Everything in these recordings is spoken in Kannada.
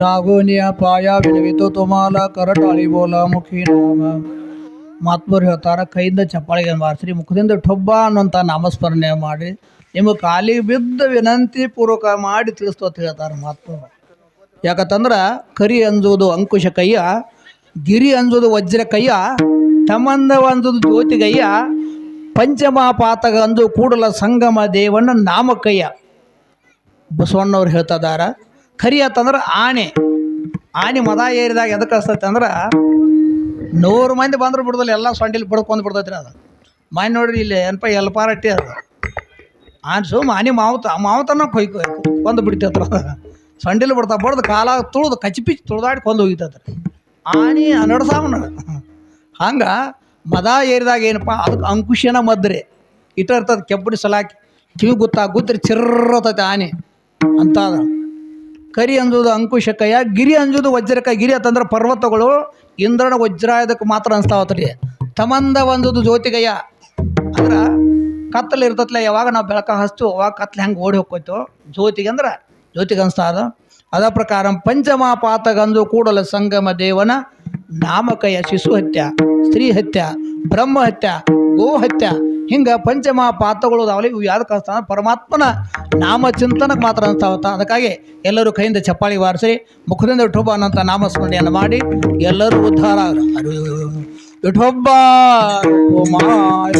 रागोनिया पाया ವಿನವಿತು ತುಮಾಲ ಕರಟಾಳಿ ಬೋಲ ಮುಖಿ ನಾಮ ಮಾತ್ಮರು ಹೇಳ್ತಾರ ಕೈಯಿಂದ ಚಪ್ಪಾಳಿಗೆ ಬಾರಿಸ್ರಿ ಮುಖದಿಂದ ಟೊಬ್ಬ ಅನ್ನುವಂಥ ನಾಮಸ್ಮರಣೆ ಮಾಡಿ ನಿಮ್ಮ ಕಾಲಿಗೆ ಬಿದ್ದ ವಿನಂತಿ ಪೂರ್ವಕ ಮಾಡಿ ತಿಳಿಸ್ತು ಅಂತ ಹೇಳ್ತಾರೆ ಮಹಾತ್ಮರು ಯಾಕಂತಂದ್ರೆ ಕರಿ ಅಂಜುವುದು ಅಂಕುಶ ಕೈಯ ಗಿರಿ ಅಂಜುವುದು ವಜ್ರ ಕೈಯ ತಮಂದ ಅಂಜುವುದು ಜ್ಯೋತಿ ಕೈಯ ಪಂಚಮಪಾತಗ ಅಂದು ಕೂಡಲ ಸಂಗಮ ದೇವನ ನಾಮ ಕೈಯ ಬಸವಣ್ಣವ್ರು ಹೇಳ್ತಾ ಖರಿ ಅಂತಂದ್ರೆ ಆನೆ ಆನೆ ಮದ ಏರಿದಾಗ ಎದಕ್ಕೆ ಕಳಿಸ್ತೈತೆ ಅಂದ್ರೆ ನೂರು ಮಂದಿ ಬಂದ್ರೆ ಬಿಡೋದಿಲ್ಲ, ಎಲ್ಲ ಸೊಂಡಿಲಿ ಬಿಡ್ಕೊಂಡು ಬಿಡ್ತೈತೆ ರೀ ಅದು. ಮನೆ ನೋಡ್ರಿ ಇಲ್ಲಿ ಏನಪ್ಪ ಎಲ್ಪಾರಟ್ಟಿ ಅದು. ಆನೆ ಸುಮ್ಮ ಆನೆ ಮಾವುತ ಮಾವುತನ ಕೊಯ್ ಕೊಂದು ಬಿಡ್ತೈತ್ರ ಸೊಂಡಿಲಿ ಬಿಡ್ತಾ, ಬಡ್ದು ಕಾಲ ತುಳ್ದು ಕಚ್ಪಿಚ್ ತುಳ್ದಾಡಿ ಕೊಂದು ಹೋಗಿತೈತೆ ಆನೆ ನಡ್ಸಾವನ ಹಂಗೆ ಮದ ಏರಿದಾಗ ಏನಪ್ಪ ಅದಕ್ಕೆ ಅಂಕುಶನ ಮದ್ರೆ. ಇಟ್ಟ ಇರ್ತದೆ ಕೆಬ್ಬಡಿ ಸಲಾಕಿ, ಕಿವಿ ಗುತ್ತಾ ಗುದ್ರಿ ಚಿರ್ರತೈತೆ ಆನೆ ಅಂತ ಕರಿ ಅಂಜುದು ಅಂಕುಶಕಯ ಗಿರಿ ಅಂಜುದು ವಜ್ರಕ ಗಿರಿ ಅಂತಂದ್ರೆ ಪರ್ವತಗಳು, ಇಂದ್ರನ ವಜ್ರಾಯದಕ್ಕೆ ಮಾತ್ರ ಅನ್ಸ್ತಾವತ್ರಿ. ತಮಂದ ಒಂದುದು ಜ್ಯೋತಿಗಯ್ಯ. ಅಂದ್ರೆ ಕತ್ತಲು ಇರ್ತತ್ಲೆ, ಯಾವಾಗ ನಾವು ಬೆಳಕ ಹಸ್ತು ಅವಾಗ ಕತ್ಲೆ ಹೆಂಗೆ ಓಡಿ ಹೋಗ್ಕೋಯ್ತು, ಜ್ಯೋತಿಗೆ ಅಂದ್ರೆ ಜ್ಯೋತಿಗೆ ಅನಿಸ್ತಾ ಅದ ಅದ ಪ್ರಕಾರ ಪಂಚಮಾಪಾತಗಂದು ಕೂಡಲ ಸಂಗಮ ದೇವನ ನಾಮಕಯ ಶಿಶು ಹತ್ಯ, ಸ್ತ್ರೀ ಹತ್ಯ, ಬ್ರಹ್ಮ ಹತ್ಯ, ಗೋ ಹತ್ಯ. ಹಿಂಗೆ ಪಂಚಮ ಪಾತಗಳು ಅದಾವಲ್ಲ ಇವು ಯಾವ್ದಕ್ಕೆ ಅನಿಸ್ತಾವ ಪರಮಾತ್ಮನ ನಾಮ ಚಿಂತನಕ್ಕೆ ಮಾತ್ರ ಅನಿಸ್ತಾವತ್ತ ಅದಕ್ಕಾಗಿ ಎಲ್ಲರೂ ಕೈಯಿಂದ ಚಪ್ಪಾಳಿ ಬಾರಿಸಿ ಮುಖದಿಂದ ವಿಠೋಬ ಅನ್ನೋಂಥ ನಾಮಸ್ಮರಣೆಯನ್ನು ಮಾಡಿ ಎಲ್ಲರೂ ಉದ್ಧಾರ. ಅರು ವಿಠೋಬ್ಬ ಕುಮಾರ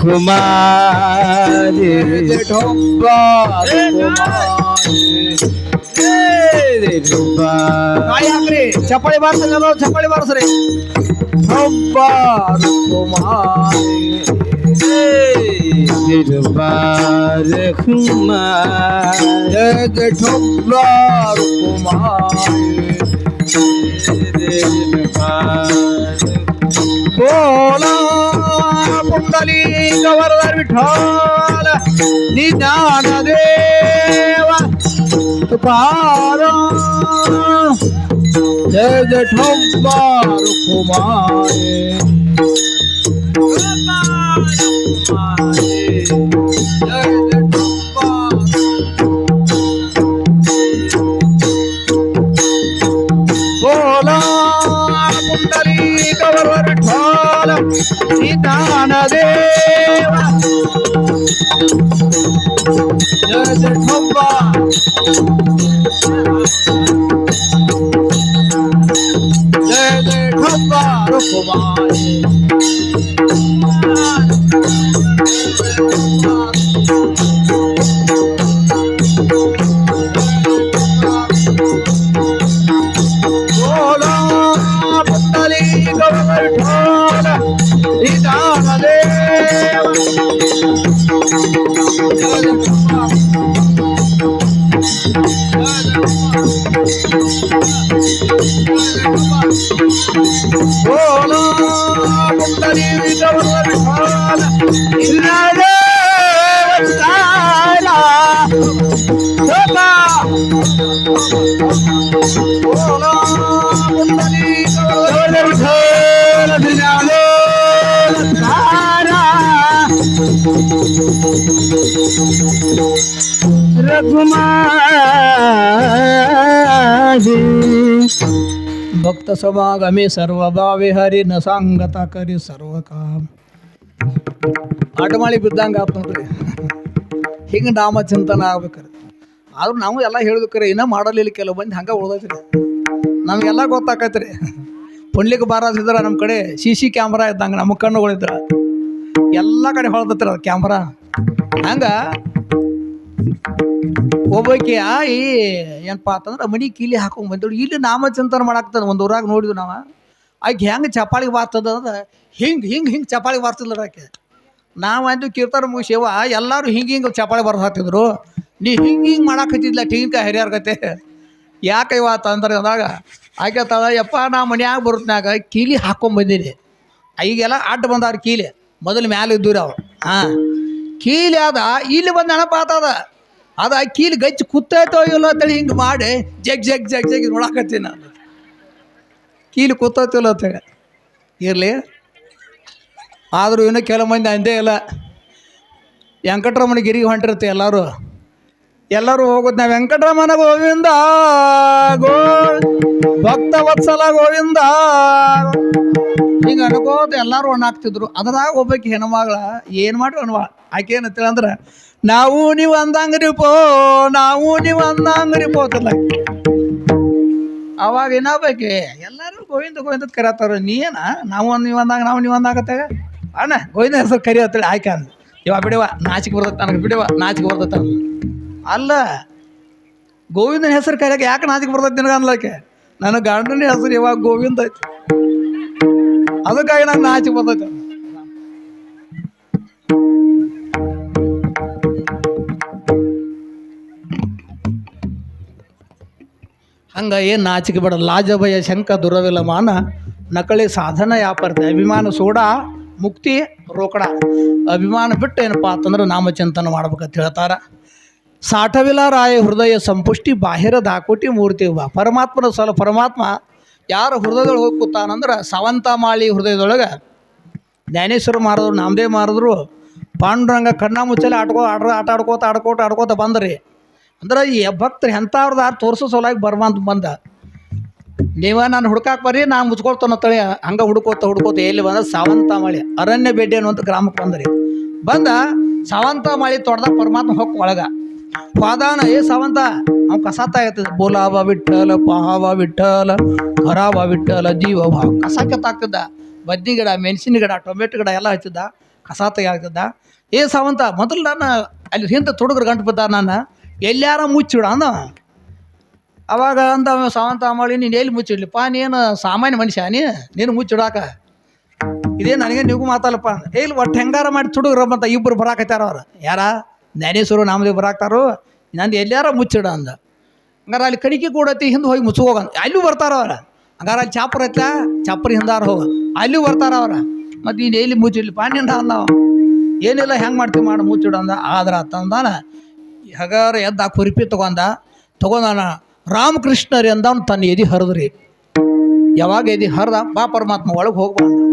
ಕುಮಾರಿ ವಿಠೋಬ್ಬ ಕಾಯಿ ಹಾಕ್ರಿ ಚಪ್ಪಾಳಿ ಬಾರಿಸ್ರಿ ಎಲ್ಲರೂ ಚಪ್ಪಾಳಿ ಬಾರಿಸ್ರಿ ವಿಠೋಬ್ಬ ಕುಮಾರಿ ಜಯ ವಿಠೋಬ್ಬ ಕುಮಾರಿ ಬೋಲ ಪುಂಡಲಿ ಗವರದ ವಿಠಾಲ ನಿಧಾನ ದೇವ પારો જય જઠો બાર કુમારે ರಘುಮಾರಿ ಭಕ್ತ ಸಮಾಗಮಿ ಸರ್ವಭಾವಿ ಹರಿ ನ ಸಾಂಗತ ಕರಿ ಸರ್ವಕಾಮ ಮಾಡಿ ಬಿದ್ದಂಗೆ ಆತ್ ನೋಡ್ರಿ. ಹಿಂಗೆ ನಾಮ ಚಿಂತನ ಆಗ್ಬೇಕ್ರಿ. ಆದ್ರೂ ನಾವು ಎಲ್ಲ ಹೇಳ್ಬೇಕ್ರಿ ಇನ್ನೂ ಮಾಡಲಿಲ್ಲ ಕೆಲವು ಬಂದು ಹಂಗೆ ಉಳ್ದೈತ್ರಿ. ನಮಗೆಲ್ಲ ಗೊತ್ತಾಕೈತ್ರಿ. ಪುಣ್ಲಿಕ್ಕೆ ಬಾರದಿದ್ರೆ ನಮ್ಮ ಕಡೆ ಸಿ ಸಿ ಕ್ಯಾಮ್ರಾ ಇದ್ದಂಗೆ ನಮ್ಮ ಕಣ್ಣುಗಳಿದ್ರ ಎಲ್ಲ ಕಡೆ ಹೊಳ್ದತ್ರಿ ಅದು ಕ್ಯಾಮ್ರಾ. ಹಂಗೆ ಒಬ್ಬಾಕಿ, ಆಯಿ ಏನಪ್ಪ ಅಂತಂದ್ರೆ ಮನಿ ಕೀಲಿ ಹಾಕೊಂಡ್ ಬಂದಳು ಇಲ್ಲಿ ನಾಮ ಚಿಂತನ ಮಾಡಾಕ್ತದ ಒಂದು ಊರಾಗ ನೋಡಿದ್ವಿ ನಾವು. ಆಕೆ ಹೆಂಗೆ ಚಪಾಳಿಗೆ ಬಾರ್ತದ ಅಂದ್ರೆ ಹಿಂಗೆ ಹಿಂಗೆ ಹಿಂಗೆ ಚಪಾಳಿಗೆ ಬಾರ್ತದ ಆಕೆ. ನಾವು ಅಂದು ಕೀರ್ತನ ಮುಗಿಸೇವ ಎಲ್ಲರೂ ಹಿಂಗೆ ಹಿಂಗೆ ಚಪಾಳಿ ಬರ್ದು ಹಾಕ್ತಿದ್ರು. ನೀ ಹಿಂಗೆ ಹಿಂಗೆ ಮಾಡಾಕತ್ತಿದ್ಲ ಟೀನ್ಕಾಯಿ ಹರಿಯಾರ್ಗತ್ತೆ ಯಾಕೆ ಇವತ್ತು ಅಂದ್ರೆ ಅಂದಾಗ, ಆಕೆ ತಳ ಯಪ್ಪ, ನಾ ಮನ್ಯಾಗ ಬರುತ್ತಾಗ ಕೀಲಿ ಹಾಕೊಂಡ್ ಬಂದೀನಿ. ಈಗೆಲ್ಲ ಅಡ್ಡ ಬಂದಾರ ಕೀಲಿ. ಮೊದಲು ಮ್ಯಾಲೆ ಇದ್ದೂರಿ ಅವ್ರು ಹಾಂ, ಕೀಲಿ ಅದ ಇಲ್ಲಿ ಬಂದು ನೆನಪಾತದ. ಅದ ಆ ಕೀಲಿ ಗಚ್ಚಿ ಕುತ್ತೈತೋ ಇಲ್ಲ ಅಂತೇಳಿ ಹಿಂಗೆ ಮಾಡಿ ಜಗ್ ಜಗ್ ಜಗ್ ಜಗ್ ನೋಡಾಕತ್ತೀನಿ ನಾನು. ಕೀಲಿ ಕೂತೈತೋ ಅಂತ ಅಂತೇಳಿ. ಇರಲಿ. ಆದರೂ ಇನ್ನೂ ಕೆಲವು ಮಂದಿ ಅಂದೇ ಇಲ್ಲ. ವೆಂಕಟರಮಣ ಗಿರಿಗೆ ಹೊಂಟಿರುತ್ತೆ ಎಲ್ಲರೂ. ಎಲ್ಲರೂ ಹೋಗುದ್ ನಾ ವೆಂಕಟರಮಣ ಗೋವಿಂದ ಗೋ ಭಕ್ತ ವತ್ಸಲ ಗೋವಿಂದ ಹಿಂಗ ಅನ್ಕೋತ ಎಲ್ಲರೂ ಒಣ್ಣಾಗ್ತಿದ್ರು ಅದ್ರಾಗ ಒಬ್ಬಕ್ಕೆ ಹೆಣ್ಮಗಳ ಏನು ಮಾಡ್ರಿ ಅನ್ವಾ? ಆಕೆ ಅಂದ್ರ ನಾವು ನೀವು ಅಂದಂಗ್ರಿ ಪೋ, ನಾವು ನೀವು ಅಂದಂಗ್ರಿ ಪೋತಲ್ಲ. ಅವಾಗ ಏನಾಗ್ಬೇಕೆ ಎಲ್ಲರೂ ಗೋವಿಂದ ಗೋವಿಂದ ಕರೆಯತ್ತಾರ ನೀ ಏನ? ನಾವು ನೀವು ಅಂದಾಗ, ನಾವು ನೀವು ಅಂದಾಗತ್ತಾಗ ಅಣ್ಣ, ಗೋವಿಂದ ಹೆಸರು ಕರಿ ಅಂತೇಳಿ ಆಯ್ಕೆ ಅಂದ. ಇವಾಗ ಬಿಡವ, ನಾಚಿಕೆ ಬರ್ತೈತೆ ನನಗೆ, ಬಿಡವ, ನಾಚಿಕೆ ಬರ್ತೈತೆ. ಅಲ್ಲ, ಗೋವಿಂದನ ಹೆಸರು ಕರಿಯಕ್ಕೆ ಯಾಕೆ ನಾಚಿಕೆ ಬರ್ತೈತೆ ನಿನಗೆ ಅನ್ಲಕ್ಕೆ ನನ್ನ ಗಂಡನ ಹೆಸರು ಇವಾಗ ಗೋವಿಂದ ಐತಿ. ಅದಕ್ಕಾಗಿ ನಂಗೆ ನಾಚಿಕೆ ಬರ್ತೈತೆ. ಹಂಗ ಏನು ನಾಚಿಕೆ ಬೇಡ. ಲಾಜಭಯ, ಶಂಕ, ದುರವಿಲಮಾನ ನಕಳಿ ಸಾಧನ ಯಾಪರ್ತೆ ಅಭಿಮಾನ, ಸೋಡ, ಮುಕ್ತಿ, ರೋಕಡ. ಅಭಿಮಾನ ಬಿಟ್ಟು ಏನಪ್ಪ ಅಂತಂದ್ರೆ ನಾಮಚಿಂತನ ಮಾಡ್ಬೇಕಂತ ಹೇಳ್ತಾರ. ಸಾಠವಿಲ ರಾಯ ಹೃದಯ ಸಂಪುಷ್ಟಿ, ಬಾಹಿರ ದಾಕೋಟಿ ಮೂರ್ತಿ ಪರಮಾತ್ಮನ ಸಲ ಪರಮಾತ್ಮ ಯಾರ ಹೃದಯದೊಳಗೆ ಹೋಗಿ ಕೂತಾನಂದ್ರೆ ಸಾವಂತ ಮಾಳಿ ಹೃದಯದೊಳಗೆ ಜ್ಞಾನೇಶ್ವರ ಮಾರಿದ್ರು, ನಾಮದೇವ್ ಮಾರಿದ್ರು, ಪಾಂಡುರಂಗ ಕಣ್ಣ ಮುಚ್ಚಲಿ ಆಡ್ಕೋ, ಆಡ್ರ, ಆಟ ಆಡ್ಕೋತ ಆಡ್ಕೋತ ಆಡ್ಕೋತ ಬಂದ್ರಿ. ಅಂದ್ರೆ ಈ ಭಕ್ತರು ಎಂಥವ್ರದ್ದು ತೋರಿಸೋ ಸಲುವಾಗಿ ಬರ್ಬಂತ ಬಂದ. ನೀವ ನಾನು ಹುಡ್ಕಾಕ್ ಬರ್ರಿ, ನಾನು ಮುಚ್ಕೊಳ್ತಾನ ತಳಿ ಹಂಗೆ ಹುಡ್ಕೋತ ಹುಡ್ಕೋತ ಎಲ್ಲಿ ಬಂದ? ಸಾವಂತ ಮಾಳಿ ಅರಣ್ಯ ಬೆಡ್ಡಿ ಅನ್ನುವಂಥ ಗ್ರಾಮಕ್ಕೆ ಬಂದ್ರಿ ಬಂದ ಸಾವಂತ ಮಾಳಿ ತೊಡ್ದ ಪರಮಾತ್ಮ ಹೊಕ್ಕ ಒಳಗೆ. ಪಾದಾನ, ಏ ಸಾವಂತ, ಅವ್ ಕಸ ಆಗ್ತದೆ ಬೋಲಾವ ವಿಠಲ ಪಹಾವ ವಿಠಲ ಹರಾವ ವಿಠಲ ಜೀವ ಭಾವ ಕಸ ಕೆತ್ತಾಗ್ತಿದ್ದ ಬದ್ನಿ ಗಿಡ, ಮೆಣಸಿನ ಗಿಡ, ಟೊಮೆಟೊ ಗಿಡ ಎಲ್ಲ ಹಚ್ಚಿದ್ದ. ಕಸ ಆಗ್ತಿದ್ದ ಏ ಸಾವಂತ, ಮೊದಲು ನಾನು ಅಲ್ಲಿ ಹಿಂದೆ ತೊಡಗ್ರ ಗಂಟು ಬಿದ್ದ ನಾನು ಎಲ್ಲಾರ ಮುಚ್ಚಿಡ ಅಂದ. ಅವಾಗ ಅಂದ ಸಾವಂತ ಮಾಡಿ ನೀನು ಎಲ್ಲಿ ಮುಚ್ಚಿಡ್ಲಿಪ್ಪ ನೀನು ಸಾಮಾನ್ಯ ಮನುಷ್ಯ, ನೀ, ನೀನು ಮುಚ್ಚಿಡಾಕ. ಇದೇ ನನಗೆ ನೀವು ಮಾತಲ್ಲಪ್ಪ ಇಲ್ಲಿ ಒಟ್ಟು ಹೆಂಗಾರ ಮಾಡಿ ತುಡುಗ್ರ ಅಂತ ಇಬ್ಬರು ಬರಾಕತ್ತಾರ ಅವ್ರು. ಯಾರ? ಜ್ಞಾನೇಶ್ವರು, ನಾಮದೇವ್ ಬರಾಕ್ತಾರೋ ನಂದು ಎಲ್ಲಾರ ಮುಚ್ಚಿಡ ಅಂದ. ಹಂಗಾರೆ ಅಲ್ಲಿ ಕಡಿಕೆ ಕೂಡತಿ ಹಿಂದೆ ಹೋಗಿ ಮುಚ್ಚು ಹೋಗಂದ ಅಲ್ಲೂ ಬರ್ತಾರ ಅವ್ರ. ಹಂಗಾರೆ ಅಲ್ಲಿ ಚಾಪರ್ ಐತ ಚಾಪರ್ ಹಿಂದಾರ ಹೋಗ. ಅಲ್ಲೂ ಬರ್ತಾರ ಅವ್ರ. ಮತ್ತು ನೀನು ಎಲ್ಲಿ ಮುಚ್ಚಿಡ್ಲಿಪ್ಪ ನಿಂದ ಅಂದ. ಏನಿಲ್ಲ ಹೆಂಗೆ ಮಾಡ್ತೀವಿ ಮಾಡಿ, ಮುಚ್ಚಿಡು ಅಂದ. ಆದ್ರ ಅಂತಂದಾನ ಹಗಾರ ಎದ್ದ ಕುರಿಪಿ ತಗೊಂಡ, ತಗೊಂಡಾನ, ರಾಮಕೃಷ್ಣರಿ ಅಂದವನು ತನ್ನ ಎದಿ ಹರಿದ್ರಿ. ಯಾವಾಗ ಎದಿ ಹರಿದ? ಬಾ ಪರಮಾತ್ಮ ಒಳಗೆ ಹೋಗ್ಬಾರ್ದು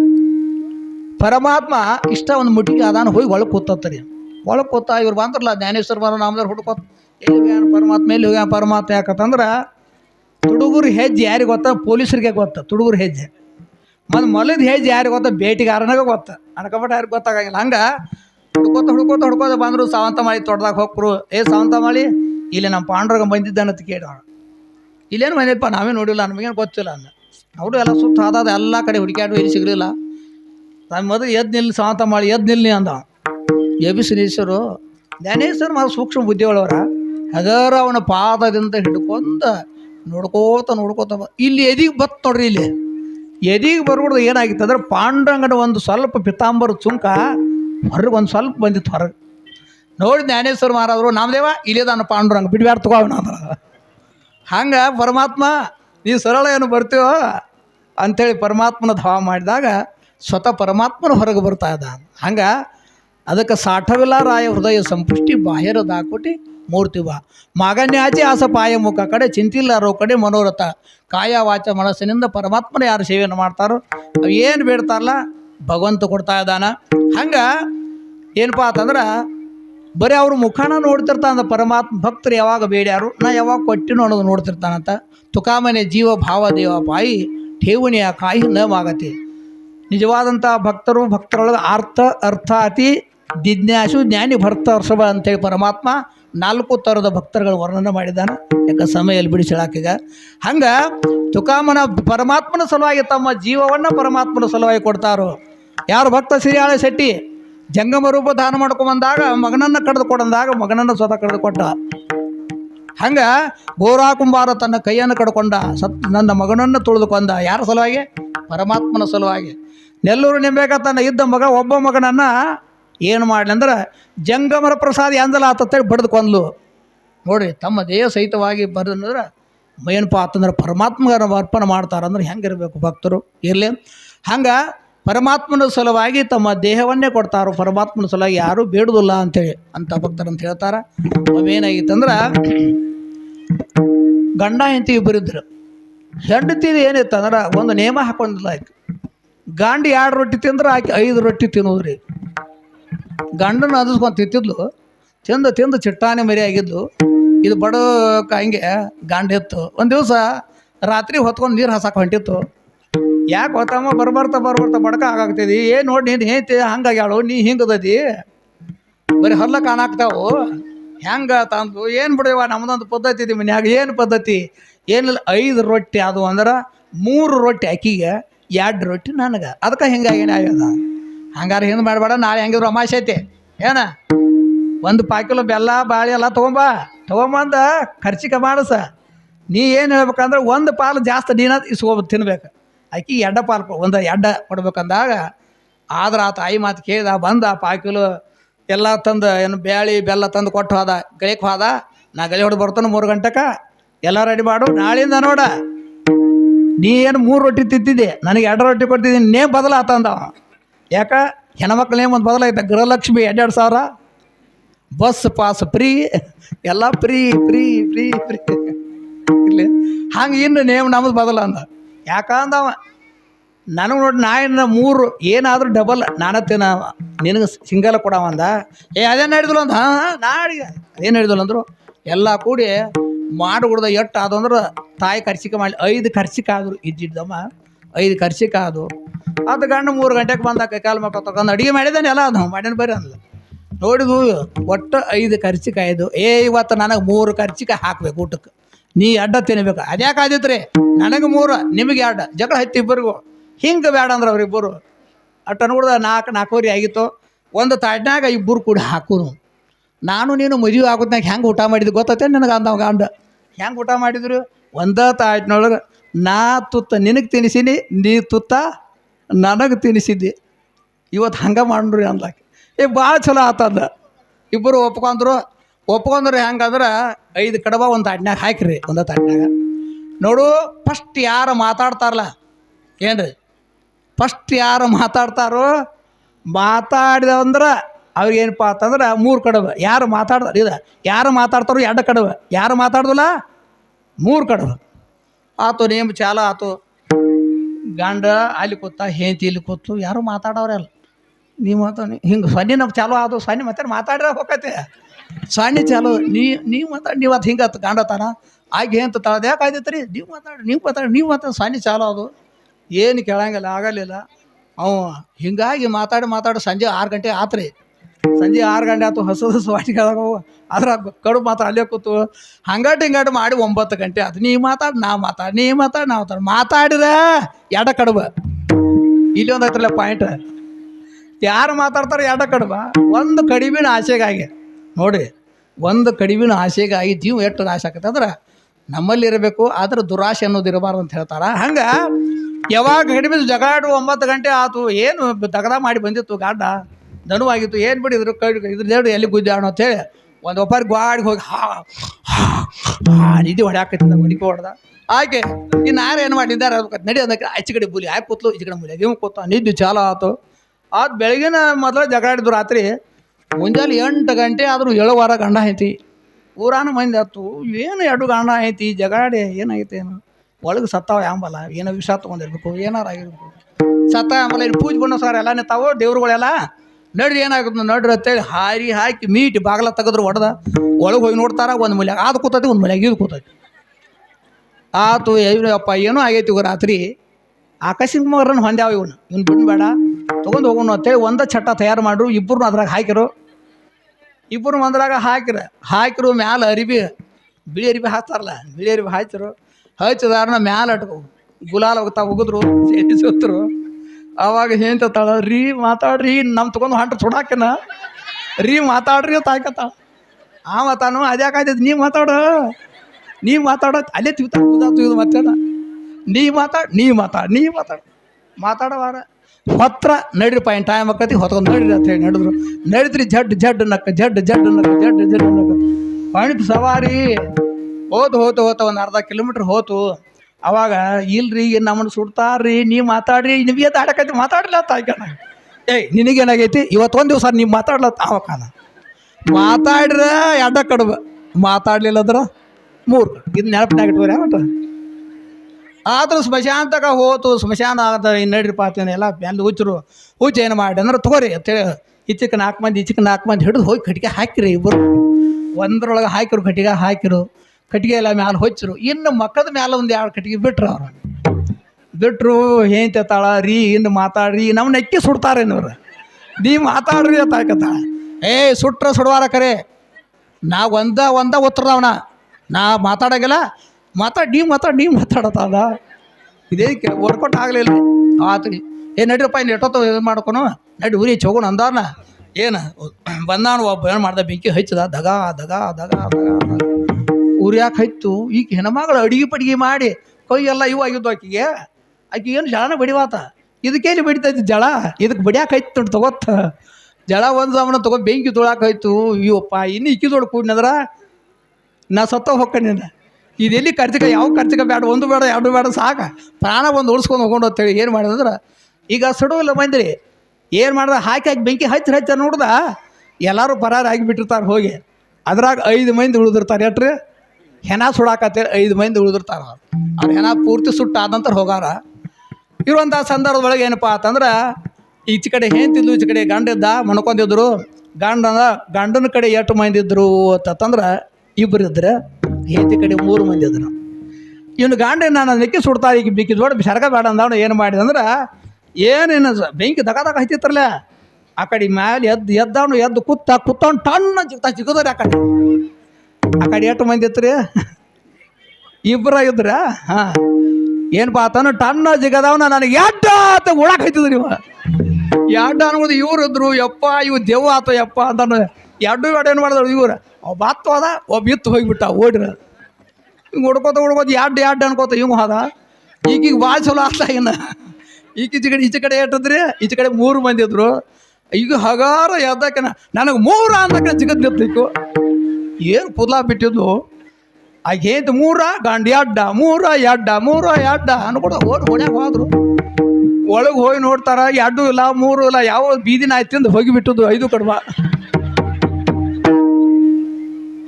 ಪರಮಾತ್ಮ ಇಷ್ಟ ಒಂದು ಮುಟ್ಟಿಗೆ ಅದಾನ, ಹೋಗಿ ಒಳಗೆ ಕೂತತ್ತರಿ ಒಳಗೆ ಕೂತ ಇವ್ರು ಬಂದ್ರಲ್ಲ, ಜ್ಞಾನೇಶ್ವರ ಬರೋ ನಾಮದಾರ ಹುಡ್ಕೋತ ಎಲ್ಲಿ ಪರಮಾತ್ಮ, ಎಲ್ಲಿ ಹೋಗ್ಯಾನ ಪರಮಾತ್ಮ? ಯಾಕಂತಂದ್ರೆ, ತುಡುಗರು ಹೆಜ್ಜೆ ಯಾರಿಗೆ ಗೊತ್ತ? ಪೊಲೀಸರಿಗೆ ಗೊತ್ತ, ತುಡುಗರು ಹೆಜ್ಜೆ. ಮತ್ತು ಮೊಲದ ಹೆಜ್ಜೆ ಯಾರಿಗೆ ಗೊತ್ತ? ಬೇಟಿಗಾರನಾಗ ಗೊತ್ತ. ಅನ್ಕೊಬಿಟ್ಟು ಯಾರಿಗೆ ಗೊತ್ತಾಗಂಗಿಲ್ಲ. ಹಂಗೆ ಹುಡ್ಕೋತ ಹುಡ್ಕೋತ ಹುಡ್ಕೋತ ಬಂದರು, ಸಾವಂತಮಾಳಿ ತೊಡ್ದಾಗ ಹೋಗ್ರು. ಏ ಸಾವಂತಮಾಳಿ, ಇಲ್ಲಿ ನಮ್ಮ ಪಾಂಡ್ರಗ ಬಂದಿದ್ದಾನಂತ ಕೇಳಿದ ಇಲ್ಲೇನು ಬಂದಿಪ್ಪ ನಾವೇ ನೋಡಿಲ್ಲ, ನಮಗೇನು ಗೊತ್ತಿಲ್ಲ ಅಂದ. ಅವರು ಎಲ್ಲ ಸುತ್ತ ಆದಾದ, ಎಲ್ಲ ಕಡೆ ಹುಡುಕ್ಯಾಡು ಇಲ್ಲಿ ಸಿಗಲಿಲ್ಲ. ನಮ್ಮ ಮೊದಲು ಎದ್ದು ನಿಲ್ಲಿ ಸಾವಂತ ಮಾಡಿ ಎದ್ದು ನಿಲ್ಲಿ ಅಂದ. ಶ್ರೀಶ್ವರು ಜ್ಞಾನೇಶ್ವರ ಮಾತ್ರ ಸೂಕ್ಷ್ಮ ಬುದ್ಧಿಗಳವರ ಹಗರ ಅವನ ಪಾದದಿಂದ ಹಿಡ್ಕೊಂಡು ನೋಡ್ಕೋತ ನೋಡ್ಕೋತ ಬ- ಇಲ್ಲಿ ಎದಿಗೆ ಬತ್ ನೋಡ್ರಿ ಇಲ್ಲಿ. ಎದಿಗೆ ಬರ್ಬಿಡ್ದು ಏನಾಗಿತ್ತು ಅಂದ್ರೆ ಪಾಂಡ್ರಂಗಡ ಒಂದು ಸ್ವಲ್ಪ ಪಿತಾಂಬರ ಚುಂಕ ಹೊರಗೆ ಒಂದು ಸ್ವಲ್ಪ ಬಂದಿತ್ತು ಹೊರಗೆ. ನೋಡಿ ಜ್ಞಾನೇಶ್ವರ ಮಹಾರಾಜರು ನಾಮದೇವ ಇಲ್ಲಿದಾನ ಹಂಗೆ ತಗೋ ಅವನ ಅಂದ್ರ ಹಂಗೆ ಪರಮಾತ್ಮ, ನೀವು ಸರಳ ಏನು ಬರ್ತೀವೋ ಅಂಥೇಳಿ ಪರಮಾತ್ಮನ ಧಾವ ಮಾಡಿದಾಗ ಸ್ವತಃ ಪರಮಾತ್ಮನ ಹೊರಗೆ ಬರ್ತಾ ಇದ್ದ ಹಂಗೆ ಅದಕ್ಕೆ ಸಾಠವಿಲ್ಲ ರಾಯ ಹೃದಯ ಸಂಪುಷ್ಟಿ ಬಾಹ್ಯರ ದಾಕೋಟಿ ಮೂರ್ತಿ ಬಾ. ಮಾಗನ್ಯಾಚೆ ಆಸ ಪಾಯ ಮುಖ ಕಡೆ ಚಿಂತಿಲ್ಲಾರೋ ಕಡೆ ಮನೋರಥ. ಕಾಯ ವಾಚ ಮನಸ್ಸಿನಿಂದ ಪರಮಾತ್ಮನ ಯಾರು ಸೇವೆಯನ್ನು ಮಾಡ್ತಾರೋ, ಅವು ಏನು ಬೇಡ್ತಾರಲ್ಲ ಭಗವಂತ ಕೊಡ್ತಾ ಇದ್ದಾನ. ಹಂಗೆ ಏನಪ್ಪ ಅಂತಂದ್ರೆ ಬರೀ ಅವ್ರ ಮುಖಾನ ನೋಡ್ತಿರ್ತಾನ ಪರಮಾತ್ಮ ಭಕ್ತರು ಯಾವಾಗ ಬೇಡ್ಯಾರು? ನಾ ಯಾವಾಗ ಕೊಟ್ಟಿನೋ ಅನ್ನೋದು ನೋಡ್ತಿರ್ತಾನಂತ ತುಕಾಮನೆ ಜೀವ ಭಾವ ದೇವ ಪಾಯಿ ಠೇವಣಿಯ ಕಾಯಿ ನಮಾಗತಿ ಮಾಗತಿ ನಿಜವಾದಂಥ ಭಕ್ತರು ಭಕ್ತರೊಳಗೆ ಅರ್ಥ ಅರ್ಥ ಅತಿ ದಿಜ್ಞಾಸು ಜ್ಞಾನಿ, ಭರ್ತ ಅಂತ ಅಂತೇಳಿ ಪರಮಾತ್ಮ ನಾಲ್ಕು ಥರದ ಭಕ್ತರುಗಳು ವರ್ಣನೆ ಮಾಡಿದ್ದಾನೆ. ಯಾಕೆ ಸಮಯಲ್ಲಿ ಬಿಡಿಸಿ ಹೇಳಾಕೀಗ ಹಂಗೆ ತುಕಾಮನ ಪರಮಾತ್ಮನ ಸಲುವಾಗಿ ತಮ್ಮ ಜೀವವನ್ನು ಪರಮಾತ್ಮನ ಸಲುವಾಗಿ ಕೊಡ್ತಾರೋ. ಯಾರು ಭಕ್ತ ಸಿರಿಯಾಳ ಶೆಟ್ಟಿ? ಜಂಗಮ ರೂಪ ದಾನ ಮಾಡ್ಕೊಂಬಂದಾಗ ಮಗನನ್ನು ಕಡ್ದು ಕೊಡಂದಾಗ ಮಗನನ್ನು ಸ್ವತಃ ಕಡ್ದು ಕೊಟ್ಟ. ಹಂಗೆ ಗೋರಾಕುಂಬಾರ ತನ್ನ ಕೈಯನ್ನು ಕಡ್ಕೊಂಡ. ಸತ್ ನನ್ನ ಮಗನನ್ನು ತುಳಿದುಕೊಂಡ ಯಾರ ಸಲುವಾಗಿ? ಪರಮಾತ್ಮನ ಸಲುವಾಗಿ. ನೆಲ್ಲೂರು ನಿಂಬೇಕ ತನ್ನ ಇದ್ದ ಮಗ ಒಬ್ಬ ಮಗನನ್ನು ಏನು ಮಾಡಲಿ ಅಂದ್ರೆ ಜಂಗಮರ ಪ್ರಸಾದ ಎಂದಲ ಆತತ್ತೇಳಿ ಬಡ್ದು ನೋಡ್ರಿ, ತಮ್ಮ ದೇಹ ಸಹಿತವಾಗಿ ಬರೆದಂದ್ರೆ ಏನಪ್ಪ ಆತಂದ್ರೆ ಪರಮಾತ್ಮಗರ ಅರ್ಪಣೆ ಮಾಡ್ತಾರಂದ್ರೆ ಹೆಂಗಿರಬೇಕು ಭಕ್ತರು? ಇರಲಿ? ಹಂಗೆ ಪರಮಾತ್ಮನ ಸಲುವಾಗಿ ತಮ್ಮ ದೇಹವನ್ನೇ ಕೊಡ್ತಾರೋ, ಪರಮಾತ್ಮನ ಸಲುವಾಗಿ ಯಾರೂ ಬೇಡುದಿಲ್ಲ ಅಂತೇಳಿ ಅಂತ ಭಕ್ತರು ಅಂತ ಹೇಳ್ತಾರೆ. ಅವೇನಾಗಿತ್ತಂದ್ರೆ, ಗಂಡ, ಹೆಂಡತಿ ಇಬ್ಬರಿದ್ರು ಹೆಂಡತಿ ಏನಿತ್ತು ಅಂದ್ರೆ ಒಂದು ನೇಮ ಹಾಕೊಂಡಿಲ್ಲ ಆಯ್ತು ಗಂಡ ಎರಡು ರೊಟ್ಟಿ ತಿಂದ್ರೆ ಆಕೆ ಐದು ರೊಟ್ಟಿ ತಿನ್ನೋದ್ರಿ. ಗಂಡನ ಅದಿಸ್ಕೊಂಡು ತಿಂತಿದ್ಲು, ತಿಂದು ತಿಂದು ಚಿಟ್ಟಾನೆ ಮರಿ ಆಗಿದ್ಲು. ಇದು ಬಡ ಹಂಗೆ ಗಂಡ ಇತ್ತು ಒಂದು ದಿವಸ ರಾತ್ರಿ ಹೊತ್ಕೊಂಡು ನೀರು ಹಸಕ್ಕೆ ಹೊಂಟಿತ್ತು. ಯಾಕೆ ಗೊತ್ತಮ್ಮ ಬರ್ಬರ್ತಾ ಬರ್ಬರ್ತಾ ಬಡಕ ಆಗಾಗ್ತದೆ ಏನು ನೋಡಿ ನೀನು ಹೇಳ್ತಿ ಹಂಗಾಗ್ಯಾಳು? ನೀ ಹಿಂಗದದಿ? ಬರೀ ಹೊಲ ಕಾಣಾಕ್ತಾವು? ಹೆಂಗೆ ತಂದು ಏನು ಬಿಡಿವ ನಮ್ದೊಂದು ಪದ್ಧತಿ ಇದೆ ಮನ್ಯಾಗ. ಏನು ಪದ್ಧತಿ? ಏನಿಲ್ಲ, ಐದು ರೊಟ್ಟಿ ಅದು ಅಂದ್ರೆ ಮೂರು ರೊಟ್ಟಿ ಅಕ್ಕಿಗೆ, ಎರಡು ರೊಟ್ಟಿ ನನಗೆ. ಅದಕ್ಕೆ ಹಿಂಗಾಗಿ ಆಗ್ಯದ ಹಂಗಾರೆ ಹಿಂದೆ ಮಾಡಬೇಡ, ನಾಳೆ ಹೆಂಗಿದ್ರು ಅಮಾಶೆ ಐತಿ. ಏನ? ಒಂದು ಪಾಕಿಲೋ ಬೆಲ್ಲ, ಬಾಳೆ ಎಲ್ಲ ತೊಗೊಂಬ. ತೊಗೊಂಬಂದ ಖರ್ಚಿಗೆ ಮಾಡಸ. ನೀ ಏನು ಹೇಳ್ಬೇಕಂದ್ರೆ ಒಂದು ಪಾಲು ಜಾಸ್ತಿ ನೀನ ಇಸ್ಕೊಬೋದು ತಿನ್ಬೇಕು. ಆಕಿ ಎಡ್ಡ ಪಾಲು ಒಂದು ಎಡ್ಡ ಕೊಡ್ಬೇಕಂದಾಗ ಆದ್ರೆ ಆ ತಾಯಿ ಮಾತು ಕೇಳಿದ, ಬಂದ, ಪಾಕಿಲು ಎಲ್ಲ ತಂದು, ಏನು ಬ್ಯಾಳಿ, ಬೆಲ್ಲ ತಂದು ಕೊಟ್ಟು ಹೋದ ಗಳಿಕೆ ಹೋದ, ನಾ ಗಳಿ ಹೊಡೆದು ಬರ್ತಾನೆ ಮೂರು ಗಂಟೆಗೆ ಎಲ್ಲ ರೆಡಿ ಮಾಡು, ನಾಳಿಂದ ನೋಡ, ನೀ ಏನು ಮೂರು ರೊಟ್ಟಿ ತಿಂತಿದ್ದೆ, ನನಗೆ ಎರಡು ರೊಟ್ಟಿ ಕೊಡ್ತಿದ್ದೀನಿ ಬದಲಾತ ಬದಲಾತಂದವ ಯಾಕ? ಹೆಣ್ಮಕ್ಳು ನೇಮ್ ಒಂದು ಬದಲಾಯ್ತು ಗೃಹಲಕ್ಷ್ಮಿ ಎರಡೆರಡು ಸಾವಿರ, ಬಸ್, ಪಾಸ್, ಫ್ರೀ, ಎಲ್ಲ ಫ್ರೀ ಫ್ರೀ ಫ್ರೀ ಫ್ರೀ. ಇಲ್ಲಿ ಹಂಗೆ ಇನ್ನು ನೇಮ್ ನಮ್ದು ಬದಲ ಅಂದ. ಯಾಕಂದವ ನನಗೆ ನೋಡಿ ನಾ ಇನ್ನು ಮೂರು ಏನಾದರೂ ಡಬಲ್ ನಾನತ್ತೇನ ನಿನಗೆ ಸಿಂಗಲ್ ಕೊಡವ ಅಂದ? ಏ, ಅದೇನು ಹಿಡಿದಿಲ್ಲ ಅಂದ? ಹಾಂ ನಾಡಿ ಅದೇನು ಹಿಡಿದಿಲ್ಲ ಅಂದರು? ಎಲ್ಲ ಕೂಡಿ ಮಾಡಿ ಹುಡ್ದ ಎಟ್ಟು ಆದು ಅಂದ್ರೆ ತಾಯಿ ಖರ್ಚಿಕೆ ಮಾಡಿ ಐದು ಖರ್ಚಿಕೆ ಆದರು ಇದ್ದಿದ್ದಮ್ಮ. ಐದು ಖರ್ಚಿಕೆ ಆದು ಅದು ಗಂಡು ಮೂರು ಗಂಟೆಗೆ ಬಂದ ಕೈ ಕಾಲು ತಗೊಂಡು ಅಡುಗೆ ಮಾಡಿದ್ದಾನೆ ಎಲ್ಲ ಅದು ಮಾಡ್ಯಾನ ಬರ್ರಿ ಅಂದ್ಲು. ನೋಡಿದ್ವು, ಒಟ್ಟು ಐದು ಖರ್ಚಿಕಾಯ್ದು ಏ, ಇವತ್ತು ನನಗೆ ಮೂರು ಖರ್ಚಿಕೆ ಹಾಕ್ಬೇಕು ಊಟಕ್ಕೆ. ನೀ ಅಡ್ಡ ತಿನ್ಬೇಕು. ಅದ್ಯಾಕೆ ಆದಿತ್ರಿ? ನನಗೆ ಮೂರು, ನಿಮಗೆ ಅಡ್ಡ ಜಗಳ ಹತ್ತಿ ಇಬ್ಬರಿಗೂ. ಹಿಂಗೆ ಬೇಡ ಅಂದ್ರೆ ಅವ್ರಿಬ್ಬರು. ಅಟ್ಟ ನೋಡಿದ ನಾಲ್ಕು ನಾಲ್ಕೂವರೆ ಆಗಿತ್ತು. ಒಂದು ತಾಟ್ನಾಗ ಇಬ್ಬರು ಕೂಡ ಹಾಕೋನು ನಾನು, ನೀನು ಮದುವೆ ಆಗೋದ್ನಾಗ ಹೆಂಗೆ ಊಟ ಮಾಡಿದ್ದು ಗೊತ್ತೈತೆ ನನಗೆ ಅಂದವ ಗಂಡ ಹೆಂಗೆ ಊಟ ಮಾಡಿದ್ರು? ಒಂದೇ ತಾಟ್ನೊಳಗೆ ನಾ ತುತ್ತ ನಿನಗೆ ತಿನ್ನಿಸೀನಿ ನೀ ತುತ್ತ ನನಗೆ ತಿನ್ನಿಸಿದ್ದಿ ಇವತ್ತು ಹಂಗೆ ಮಾಡ್ರಿ ಅಂದ್ಲಾಕೆ. ಏ ಭಾಳ ಚಲೋ ಆತಂದ. ಇಬ್ಬರು ಒಪ್ಕೊಂಡ್ರು ಒಪ್ಕೊಂಡ್ರೆ ಹೆಂಗಂದ್ರೆ ಐದು ಕಡಬ ಒಂದು ತಾಟ್ನಾಗ ಹಾಕಿರಿ, ಒಂದು ತಾಟ್ನಾಗ ನೋಡು ಫಸ್ಟ್ ಯಾರು ಮಾತಾಡ್ತಾರಲ್ಲ ಏನ್ರಿ? ಫಸ್ಟ್ ಯಾರು ಮಾತಾಡ್ತಾರೋ ಮಾತಾಡಿದ ಅಂದ್ರೆ ಅವ್ರಿಗೇನಪ್ಪ ಅಂತಂದ್ರೆ ಮೂರು ಕಡಬ. ಯಾರು ಮಾತಾಡ್ತಾರೆ ಇದು, ಯಾರು ಮಾತಾಡ್ತಾರೋ ಎರಡು ಕಡಬ. ಯಾರು ಮಾತಾಡ್ದಲ್ಲ? ಮೂರು ಕಡಬ. ಆತು, ನೇಮ್ ಚಾಲ ಆತು. ಗಂಡ ಅಲ್ಲಿ ಕೂತ, ಹೆಂಡತಿ ಇಲ್ಲಿ ಕೂತು, ಯಾರು ಮಾತಾಡೋರಲ್ಲ ನೀವು ಮಾತಾಡ, ಹಿಂಗೆ ಸೊನ್ನೆ ನಮ್ಗೆ ಚಾಲು ಆದು ಸೊನ್ನೆ ಮತ್ತೆ ಮಾತಾಡ್ರೆ ಹೋಗತ್ತೆ ಸೊನ್ನೆ ಚಾಲು ನೀ, ನೀವು ಮಾತಾಡಿ, ನೀವು ಅದು ಹಿಂಗೆ ಆಗ ಆಗಿ ಅಂತ ತಳದ ಯಾಕೆ ಆಯ್ತೈತೆ ರೀ ನೀವು ಮಾತಾಡಿ ನೀವು ಮಾತಾಡಿ ನೀವು ಮಾತಾಡಿ ಸಾಣಿ ಚಾಲು ಅದು. ಏನು ಕೇಳಂಗಿಲ್ಲ, ಆಗಲಿಲ್ಲ. ಅವ ಹಿಂಗಾಗಿ ಮಾತಾಡಿ ಮಾತಾಡಿ ಸಂಜೆ ಆರು ಗಂಟೆ ಆತ್ರಿ. ಸಂಜೆ ಆರು ಗಂಟೆ ಆತು, ಹಸು ಹಸು ವಾಟಿ ಕೇಳಾಗವು ಅದ್ರ ಕಡು ಮಾತ್ರ ಅಲ್ಲೇ ಕೂತು. ಹಂಗಾಟ ಹಿಂಗಾಟ ಮಾಡಿ ಒಂಬತ್ತು ಗಂಟೆ ಆಯ್ತು ನೀ ಮಾತಾಡಿ ನಾ ಮಾತಾಡಿ ನೀ ಮಾತಾಡಿ ನಾ ಮಾತಾಡಿ. ಮಾತಾಡಿದ ಎಡ ಕಡುಬ. ಇಲ್ಲೊಂದು ಐತ್ರಲ್ಲ ಪಾಯಿಂಟ್. ಯಾರು ಮಾತಾಡ್ತಾರೆ ಎಡ ಕಡುಬ. ಒಂದು ಕಡಿಮೆ ಆಸೆಗಾಗಿ ನೋಡಿ, ಒಂದು ಕಡಿಮಿನ ಆಸೆಗಾಗಿ ಜೀವ ಎಷ್ಟು ನಾಶ ಆಕತ್ತೆ. ಅಂದ್ರೆ ನಮ್ಮಲ್ಲಿ ಇರಬೇಕು, ಆದ್ರೆ ದುರಾಶೆ ಅನ್ನೋದು ಇರಬಾರ್ದು ಅಂತ ಹೇಳ್ತಾರೆ. ಹಂಗೆ ಯಾವಾಗ ಕಡಿಮೆ ಜಗಳಾಡು ಒಂಬತ್ತು ಗಂಟೆ ಆತು, ಏನು ದಗದ ಮಾಡಿ ಬಂದಿತ್ತು ಗಾಡ ದನುವಾಗಿತ್ತು ಏನು ಬಿಡಿದ್ರು, ಕೈ ಇದ್ರ ದೇವ್ರು ಎಲ್ಲಿ ಗುದ್ದಾಣ ಅಂತೇಳಿ ಒಂದು ಒಬ್ಬರು ಗ್ವಾಡಿಗೆ ಹೋಗಿ, ಹಾ ಹಾ ನಿಧಿ ಹೊಡ್ಯಾಕತ್ತಿದ್ದ ಹೊಡಿಕೆ ಹೊಡೆದ. ಆಕೆ ಇನ್ನು ನಾರು ಏನು ಮಾಡಿದ್ದಾರೆ ನಡಿ ಅದಕ್ಕೆ ಆಚೆ ಕಡೆ ಬುಲಿ ಆಯ್ತು ಕೂತ್ಲು ಈಚೆ ಕಡೆ ಮುಲಿ ಇವ್ ಕೂತ, ನಿದ್ದೆ ಚಾಲ ಆತು. ಅದು ಬೆಳಗಿನ ಮೊದಲು ಜಗಾಡಿದ್ರು ರಾತ್ರಿ ಮುಂಜಾನೆ ಎಂಟು ಗಂಟೆ ಆದರೂ ಏಳುವಾರ ಗಂಡ ಐತಿ ಊರಾನ ಮಂದಿ ಆತು ಏನು ಎರಡು ಗಂಡ ಐತಿ ಜಗಾಡೆ, ಏನಾಗೈತೆ ಏನು? ಒಳಗೆ ಸತ್ತಾವ ಯಾಂಬಲ್ಲ ಏನೋ ವಿಷ ತೊಗೊಂಡಿರ್ಬೇಕು, ಏನಾರು ಆಗಿರ್ಬೇಕು. ಸತ್ತ ಆಮೇಲೆ ಇಲ್ಲಿ ಪೂಜೆ ಬಣ್ಣ ಸರ್ ಎಲ್ಲ ನಿಂತಾವು, ದೇವ್ರುಗಳೆಲ್ಲ ನಡ್ರಿ ಏನಾಗುತ್ತೆ ನಡ್ರಿ ಅಂತೇಳಿ ಹಾರಿ ಹಾಕಿ ಮೀಟ್ ಬಾಗಲ ತೆಗೆದ್ರು ಹೊಡೆದ ಒಳಗೆ ಹೋಗಿ ನೋಡ್ತಾರ, ಒಂದು ಮೂಲೆ ಅದು ಕೂತೈತಿ, ಒಂದು ಮೂಲೆ ಇದು ಕೂತೈತಿ. ಆತು ಅಪ್ಪ ಏನೋ ಆಗೈತಿ ಇವ್ರು ರಾತ್ರಿ. ಆಕಸ್ಮಿಕ ಮಗರನ್ನ ಹೊಂದ್ಯಾವ ಇವನು. ಇವ್ನು ಬಿಡ್ಬೇಡ ಬೇಡ ತೊಗೊಂಡು ಹೋಗೋಣ ಅಂತೇಳಿ ಒಂದೇ ಚಟ್ಟ ತಯಾರು ಮಾಡ್ರು ಇಬ್ಬರು ಅದ್ರಾಗ ಹಾಕಿರು. ಇಬ್ಬರು ಒಂದ್ರಾಗ ಹಾಕಿರ, ಹಾಕಿರು ಮ್ಯಾಲ ಅರಿಬಿ, ಬಿಳಿ ಅರಿಬಿ ಹಾಕ್ತಾರಲ್ಲ, ಬಿಳಿ ಅರಿಬಿ ಹಾಯ್ತಿರು. ಹಚ್ಚಿದಾರನ ಮ್ಯಾಲ ಅಟ್ಕೊ, ಗುಲಾಲ್ ಹೋಗ್ತಾ ಹೋಗಿದ್ರು ಸೇರಿ ಸುತ್ತರು ಅವಾಗ ಹೇಳ್ತಾಳ ತಾಳ, ರೀ ಮಾತಾಡ್ರಿ ನಮ್ಮ ತಗೊಂಡು ಹೊಂಟ ಸುಡಾಕಿನ. ರೀ ಮಾತಾಡ್ರಿ ಅಂತ ಆ ಮಾತಾನು ಅದ್ಯಾಕಾಯ್ತೈತಿ ನೀ ಮಾತಾಡು. ನೀ ಮಾತಾಡೋ, ಅಲ್ಲೇ ತಿಳ್ತಾ ತುಯ್ದು ನೀ ಮಾತಾಡ್ ನೀ ಮಾತಾಡ್ ನೀ ಮಾತಾಡ್. ಮಾತಾಡವಾರ. ಹೊತ್ರ ನಡ್ರಿ ಪಾಯಿಂಟ್ ಟೈಮ್ ಆಕತಿ? ಹೊತ್ಕೊಂಡು ನಡೀರಿ ಅಂತ ಹೇಳಿ ನಡೆದ್ರು. ನಡಿದ್ರಿ ಜಡ್ ಜಡ್ ನಕ್ಕ, ಜಡ್ ಜಡ್ ನಕ್ಕ, ಜಡ್ ಜಡ್ ನಕ್ಕ. ಪಾಯಿಂಟ್ ಸವಾರಿ ಹೋತು ಹೋತು, ಹೋತ, ಒಂದು ಅರ್ಧ ಕಿಲೋಮೀಟ್ರ್ ಹೋತು. ಅವಾಗ, ಇಲ್ರಿ, ಏನು ನಮ್ಮನ್ನು ಸುಡ್ತಾರ್ರಿ ನೀವು ಮಾತಾಡ್ರಿ ನಿಮಗೆ ಆಡಕತ್ತಿ ಮಾತಾಡಲ್ಲ ಅಂತ ಆಯ್ಕಣ ಏಯ್, ನಿನಗೇನಾಗೈತಿ? ಇವತ್ತೊಂದು ದಿವಸ ನೀವು ಮಾತಾಡ್ಲತ್ತ ಅವಕಾನ ಮಾತಾಡ್ರ ಎಡ ಕಡುಬ. ಮಾತಾಡ್ಲಿಲ್ಲ ಅಂದ್ರೆ ಮೂರು. ಇದು ನೆನಪಿನಾಗ ಇಟ್ಕೋರಿ ಒಟ್ಟು ಸ್ಮಶಾನ ತಗ ಹೋತು, ಸ್ಮಶಾನ ಆದ ನಡ್ರಿ ಪಾತೀನಿ ಎಲ್ಲ ಅಲ್ಲಿ ಹುಚ್ಚರು ಹುಚ್ಚು ಏನು ಮಾಡಿ ಅಂದ್ರೆ ತಗೋರಿ ಅಂತೇಳಿ ಈಚಕ್ಕೆ ನಾಲ್ಕು ಮಂದಿ ಈಚಕ್ಕೆ ನಾಲ್ಕು ಮಂದಿ ಹಿಡಿದು ಹೋಗಿ ಕಟ್ಟಿಗೆ ಹಾಕಿರಿ ಇಬ್ಬರು ಒಂದ್ರೊಳಗೆ ಹಾಕಿರು, ಕಟ್ಟಿಗೆ ಹಾಕಿರು. ಕಟ್ಟಿಗೆ ಎಲ್ಲ ಮ್ಯಾಲೆ ಹೊಚ್ಚರು ಇನ್ನು ಮಕ್ಕದ ಮ್ಯಾಲೆ ಒಂದು ಎರಡು ಕಟ್ಟಿಗೆ ಬಿಟ್ರು ಅವ್ರು. ಏಂತ ತಾಳ, ರೀ, ಇನ್ನು ಮಾತಾಡ್ರಿ ನಮ್ಮ ನೆಕ್ಕಿ ಸುಡ್ತಾರೆ ಇನ್ನವ್ರು ನೀ ಮಾತಾಡ್ರಿ ಅಂತ ಹಾಕತ್ತಾಳ ಏ, ಸುಟ್ರ ಸುಡುವಾರ ಕರೆ. ನಾ ಒಂದ ಒಂದ ಒತ್ತರದವನ ನಾ ಮಾತಾಡಂಗಿಲ್ಲ. ಮಾತಾಡಿ ನೀ ಮಾತಾಡಿ ನೀ ಮಾತಾಡತ್ತಾಳ ಇದೇ ವರ್ಕೌಟ್ ಆಗಲಿಲ್ಲ ಆತು ಏ ನಡಿರಪ್ಪ ಇನ್ನು ಎಷ್ಟೊತ್ತು ಇದು ಮಾಡ್ಕೊನು? ನಡಿ ಊರಿ ಚೋಗೋಣ ಅಂದಾನ ಏನು, ಬಂದಾನು ಒಬ್ಬ ಏನು ಮಾಡ್ದೆ, ಬೆಂಕಿ ಹಚ್ಚದ, ದಗ ದಗ ದಗ ದಗ ಯಾಕೆ ಉರಿಯಾಕೆ ಹೈತು ಈಗ ಹೆಣ್ಮಗಳು ಅಡಿಗೆ ಪಡಿಗೆ ಮಾಡಿ, ಕೈಯೆಲ್ಲ ಇವು ಆಗಿದ್ದು ಆಕಿಗೆ. ಆಕೆ ಏನು ಜಳನ ಬಡಿವಾತ? ಇದಕ್ಕೇನು ಬಡಿತೈತಿ ಜಳ? ಇದಕ್ಕೆ ಬಡಿಯಾಕೆ ಹೈತು ತಗೋತ. ಜಳ ಒಂದು ಸಾಮಾನು ತಗೋ, ಬೆಂಕಿ ತೊಳಕ್ಕೆ ಹೋಯ್ತು ಅಯ್ಯೋಪ್ಪ ಇನ್ನು ಇಕ್ಕಿ ತೊಡ್ ನಾ ಸತ್ತ ಹೊಕ್ಕನೇನ ಇದೆಲ್ಲಿ ಖರ್ಚಿಗೆ ಯಾವ ಖರ್ಚಿಗೆ ಬೇಡ, ಒಂದು ಬೇಡ, ಎರಡು ಬೇಡ, ಸಾಕ. ಪ್ರಾಣ ಒಂದು ಉಳಿಸ್ಕೊಂಡು ಹೋಗೋಣ ಅಂತೇಳಿ ಏನು ಮಾಡಿದ್ರೆ, ಈಗ ಸುಡುವಲ್ಲ ಮಂದಿರಿ. ಏನು ಮಾಡಿದ್ರೆ, ಹಾಕಿ ಹಾಕಿ ಬೆಂಕಿ ಹಚ್ಚಿ ಹಚ್ಚ ನೋಡ್ದ, ಎಲ್ಲರೂ ಪರಾರ ಆಗಿಬಿಟ್ಟಿರ್ತಾರೆ ಹೋಗಿ. ಅದ್ರಾಗ ಐದು ಮಂದಿ ಉಳಿದಿರ್ತಾರೆ, ಎಟ್ರಿ? ಹೆಣ ಸುಡಾಕತ್ತೇಳಿ ಐದು ಮಂದಿ ಉಳಿದಿರ್ತಾರೆ. ಅವ್ರು ಹೆಣ ಪೂರ್ತಿ ಸುಟ್ಟ ಆದ ನಂತರ ಹೋಗಾರ. ಇರುವಂಥ ಸಂದರ್ಭದೊಳಗೆ ಏನಪ್ಪ ಅಂತಂದ್ರೆ, ಈಚೆ ಕಡೆ ಹೆಂತಿದ್ಲು ಈಚೆ ಕಡೆ ಗಂಡ ಇದ್ದ ಮಣ್ಕೊಂಡಿದ್ರು ಗಂಡ ಗಂಡನ ಕಡೆ ಎಷ್ಟು ಮಂದಿ ಇದ್ರು ಅಂತಂದ್ರೆ ಇಬ್ಬರು ಇದ್ರೆ. ಹೆಂಡತಿ ಕಡೆ ಮೂರು ಮಂದಿ ಅದ್ರ. ಇವನು ಗಾಂಡ ನಾನು ನೆಕ್ಕಿ ಸುಡ್ತಾ ಈಗ ಬಿಕ್ಕಿ ದೊಡ್ಡ ಸರಕ ಬೇಡ ಅಂದವನು ಏನು ಮಾಡಿದೆ ಅಂದ್ರೆ, ಏನೇನು ಬೆಂಕಿ ದಗ ದಗ ಹತ್ತಿತ್ರಲ್ಲ ಆ ಕಡೆ ಮ್ಯಾಲೆ ಎದ್ದು ಎದ್ದವನು ಎದ್ದು ಕುತ್ತ ಕುತ್ತವನು ಟಣ್ಣ ಜಿಗ್ತಾ ಜಿಗದ್ರಿ ಆ ಕಡೆ. ಆ ಕಡೆ ಎಷ್ಟು ಮಂದಿ ಇತ್ತು ಇಬ್ಬರ ಇದ್ರ? ಹಾಂ. ಏನಪ್ಪ ಆತನು? ಟಣ್ಣ ಜಿಗದವನ ನನಗೆ ಎಡ್ಡ ಅಂತ ಉಳಕ್ಕೆ ಹತ್ತಿದ್ರು ಇವ ಎಡ್ಡ ಅನ್ನೋದು ಇವ್ರು ಇದ್ರು, ಯಪ್ಪ ಇವು ದೆವ್ವ ಆತ ಯಪ್ಪ ಅಂತಾನು ಎರಡು ಎರಡು ಏನು ಮಾಡಿದ್ರು ಇವ್ರು? ಒಬ್ಬ ಬಾತ್ ಹೋದ, ಒಬ್ಬ ಇತ್ತು ಹೋಗಿಬಿಟ್ಟ, ಓಡ್ರ. ಹಿಂಗೆ ಹುಡ್ಕೋತ ಹುಡ್ಕೋತ ಎರಡು ಎರಡು ಅನ್ಕೋತ ಇವ್ ಹೋದ. ಈಗೀಗ ಭಾಳ ಚಲೋ ಆಗ್ತಾ ಇನ್ನು. ಈಗ ಈಚೆ ಕಡೆ ಈಚೆ ಕಡೆ ಎಟ್ಟಿದ್ರಿ ಈಚೆ ಕಡೆ ಮೂರು ಮಂದಿ ಇದ್ರು. ಈಗ ಹಗಾರ ಎದ್ದಕ್ಕೆ ನನಗೆ ಮೂರ ಅಂದಕ್ಕೆ ಚಿಕ್ಕ ನಿಂತಿಕ್ಕು ಏನು ಕುದ್ಲಾ ಬಿಟ್ಟಿದ್ದು ಆ ಏಂತ ಮೂರ, ಗಂಡ ಎಡ್ಡ, ಮೂರ ಎಡ್ಡ ಮೂರ ಎಡ್ಡ ಅನ್ಕೊಡ ಓಡ್ ಓಡ್ಯಾಗ ಹೋದ್ರು. ಒಳಗೆ ಹೋಗಿ ನೋಡ್ತಾರ ಎರಡು ಇಲ್ಲ, ಮೂರು ಇಲ್ಲ, ಯಾವ ಬೀದಿನ ಆಯ್ತು ತಿಂದು ಹೋಗಿಬಿಟ್ಟದ್ದು ಐದು ಕಡ್ಮ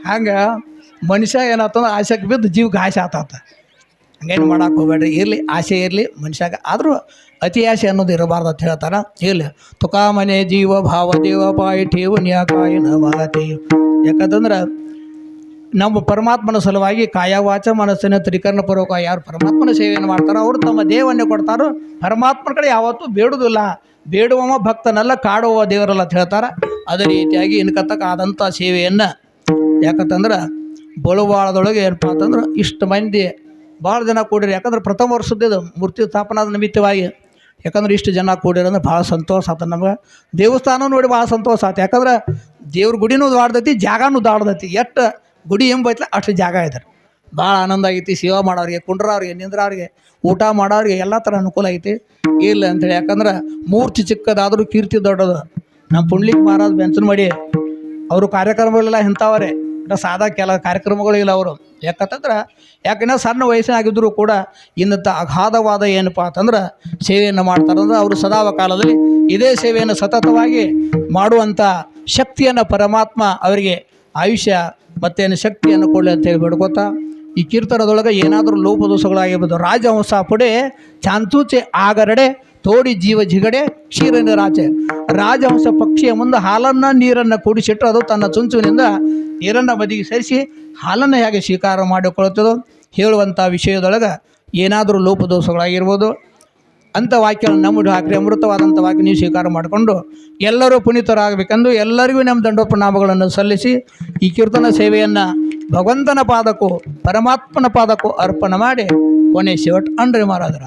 ಹಂಗೆ ಮನುಷ್ಯ ಏನಾಯ್ತಂದ್ರೆ ಆಸೆಗೆ ಬಿದ್ದು ಜೀವಕ್ಕೆ ಆಸೆ ಆತಾತ. ಹಂಗೇನು ಮಾಡಕ್ಕೆ ಹೋಗ್ಬೇಡ್ರಿ. ಇರಲಿ, ಆಸೆ ಇರಲಿ, ಮನುಷ್ಯಾಗ ಆದರೂ ಅತಿ ಆಸೆ ಅನ್ನೋದು ಇರಬಾರ್ದು ಅಂತ ಹೇಳ್ತಾರ. ಇರಲಿ. ತುಕಾಮನೆ ಜೀವ ಭಾವ ದೇವ ಪಾಯಿ ಠೇವು ನ್ಯಾಕಾಯಿ ನಮಾತಿ ಯಾಕಂತಂದ್ರೆ ನಮ್ಮ ಪರಮಾತ್ಮನ ಸಲುವಾಗಿ ಕಾಯವಾಚ ಮನಸ್ಸಿನ ತ್ರಿಕರಣ ಪೂರ್ವಕ ಯಾರು ಪರಮಾತ್ಮನ ಸೇವೆಯನ್ನು ಮಾಡ್ತಾರೋ ಅವರು ತಮ್ಮ ದೇವನ್ನೇ ಕೊಡ್ತಾರೋ ಪರಮಾತ್ಮನ ಕಡೆ ಯಾವತ್ತೂ ಬೇಡುವುದಿಲ್ಲ ಬೇಡುವ ಭಕ್ತನೆಲ್ಲ ಕಾಡುವ ದೇವರಲ್ಲ ಅಂತ ಹೇಳ್ತಾರೆ. ಅದೇ ರೀತಿಯಾಗಿ ಇನ್ಕತ್ತಕ್ಕಾದಂಥ ಸೇವೆಯನ್ನು ಯಾಕಂತಂದ್ರೆ ಬಳುವಾಳದೊಳಗೆ ಏನಪ್ಪ ಅಂತಂದ್ರೆ ಇಷ್ಟು ಮಂದಿ ಭಾಳ ಜನ ಕೂಡಿರಿ. ಯಾಕಂದ್ರೆ ಪ್ರಥಮ ವರ್ಷದ್ದು ಮೂರ್ತಿ ಸ್ಥಾಪನಾದ ನಿಮಿತ್ತವಾಗಿ. ಯಾಕಂದ್ರೆ ಇಷ್ಟು ಜನ ಕೂಡಿರಂದ್ರೆ ಭಾಳ ಸಂತೋಷ ಆತ ನಮ್ಗೆ. ದೇವಸ್ಥಾನ ನೋಡಿ ಭಾಳ ಸಂತೋಷ ಆಯ್ತು ಯಾಕಂದ್ರೆ ದೇವ್ರ ಗುಡಿನೂ ದಾಡ್ದೈತಿ ಜಾಗನೂ ದಾಡ್ದೈತಿ ಎಷ್ಟು ಗುಡಿ ಎಂಬೈತಲ್ಲ ಅಷ್ಟು ಜಾಗ ಇದ್ದಾರೆ ಭಾಳ ಆನಂದ ಆಗೈತಿ ಸೇವಾ ಮಾಡೋರಿಗೆ, ಕುಂಡ್ರವ್ರಿಗೆ, ನಿಂದ್ರವ್ರಿಗೆ, ಊಟ ಮಾಡೋರಿಗೆ ಎಲ್ಲ ಥರ ಅನುಕೂಲ ಐತಿ. ಇಲ್ಲ ಅಂತೇಳಿ ಯಾಕಂದ್ರೆ ಮೂರ್ತಿ ಚಿಕ್ಕದಾದರೂ ಕೀರ್ತಿ ದೊಡ್ಡದು. ನಮ್ಮ ಪುಂಡ್ಲಿಕ್ ಮಹಾರಾಜ್ ಬೆಂಚನ್ ಮಾಡಿ, ಅವರು ಕಾರ್ಯಕ್ರಮಗಳೆಲ್ಲ ಇಂಥವರೇ. ಇನ್ನು ಸಾದಾ ಕೆಲ ಕಾರ್ಯಕ್ರಮಗಳಿಲ್ಲ ಅವರು. ಯಾಕಂತಂದ್ರೆ ಯಾಕಂದ್ರೆ ಸಣ್ಣ ವಯಸ್ಸಿನಾಗಿದ್ದರೂ ಕೂಡ ಇನ್ನಂಥ ಅಗಾಧವಾದ ಏನಪ್ಪ ಅಂತಂದ್ರೆ ಸೇವೆಯನ್ನು ಮಾಡ್ತಾರಂದ್ರೆ ಅವರು ಸದಾವ ಕಾಲದಲ್ಲಿ ಇದೇ ಸೇವೆಯನ್ನು ಸತತವಾಗಿ ಮಾಡುವಂಥ ಶಕ್ತಿಯನ್ನು ಪರಮಾತ್ಮ ಅವರಿಗೆ ಆಯುಷ್ಯ ಮತ್ತೇನು ಶಕ್ತಿಯನ್ನು ಕೊಡಲಿ ಅಂತೇಳಿ ಬೇಡ್ಕೋತಾ ಈ ಕೀರ್ತನದೊಳಗೆ ಏನಾದರೂ ಲೋಪದೋಷಗಳಾಗಿರ್ಬೋದು, ರಾಜಹಂಸ ಪುಡೆ ಚಾಂತೂಚೆ ಆಗರಡೆ ತೋಡಿ ಜೀವ ಜಿಗಡೆ ಕ್ಷೀರನ ರಾಚೆ. ರಾಜಹಂಸ ಪಕ್ಷಿಯ ಮುಂದೆ ಹಾಲನ್ನು ನೀರನ್ನು ಕೂಡಿಸಿಟ್ಟು ಅದು ತನ್ನ ಚುಂಚುವಿನಿಂದ ನೀರನ್ನು ಬದಿಗೆ ಸರಿಸಿ ಹಾಲನ್ನು ಹೇಗೆ ಸ್ವೀಕಾರ ಮಾಡಿಕೊಳ್ಳುತ್ತದೋ ಹೇಳುವಂಥ ವಿಷಯದೊಳಗೆ ಏನಾದರೂ ಲೋಪದೋಷಗಳಾಗಿರ್ಬೋದು. ಅಂಥ ವಾಕ್ಯಗಳನ್ನು ನಮ್ಮ ಹಾಕಿರಿ. ಅಮೃತವಾದಂಥ ವಾಕ್ಯ ನೀವು ಸ್ವೀಕಾರ ಮಾಡಿಕೊಂಡು ಎಲ್ಲರೂ ಪುನೀತರಾಗಬೇಕೆಂದು ಎಲ್ಲರಿಗೂ ನಮ್ಮ ದಂಡೋಪನಾಮಗಳನ್ನು ಸಲ್ಲಿಸಿ ಈ ಕೀರ್ತನ ಸೇವೆಯನ್ನು ಭಗವಂತನ ಪಾದಕ್ಕೂ ಪರಮಾತ್ಮನ ಪಾದಕ್ಕೂ ಅರ್ಪಣೆ ಮಾಡಿ ಕೊನೆ ಶಿವಟ್ ಅಂಡ್ರಿ ಮಹಾರಾಜರ.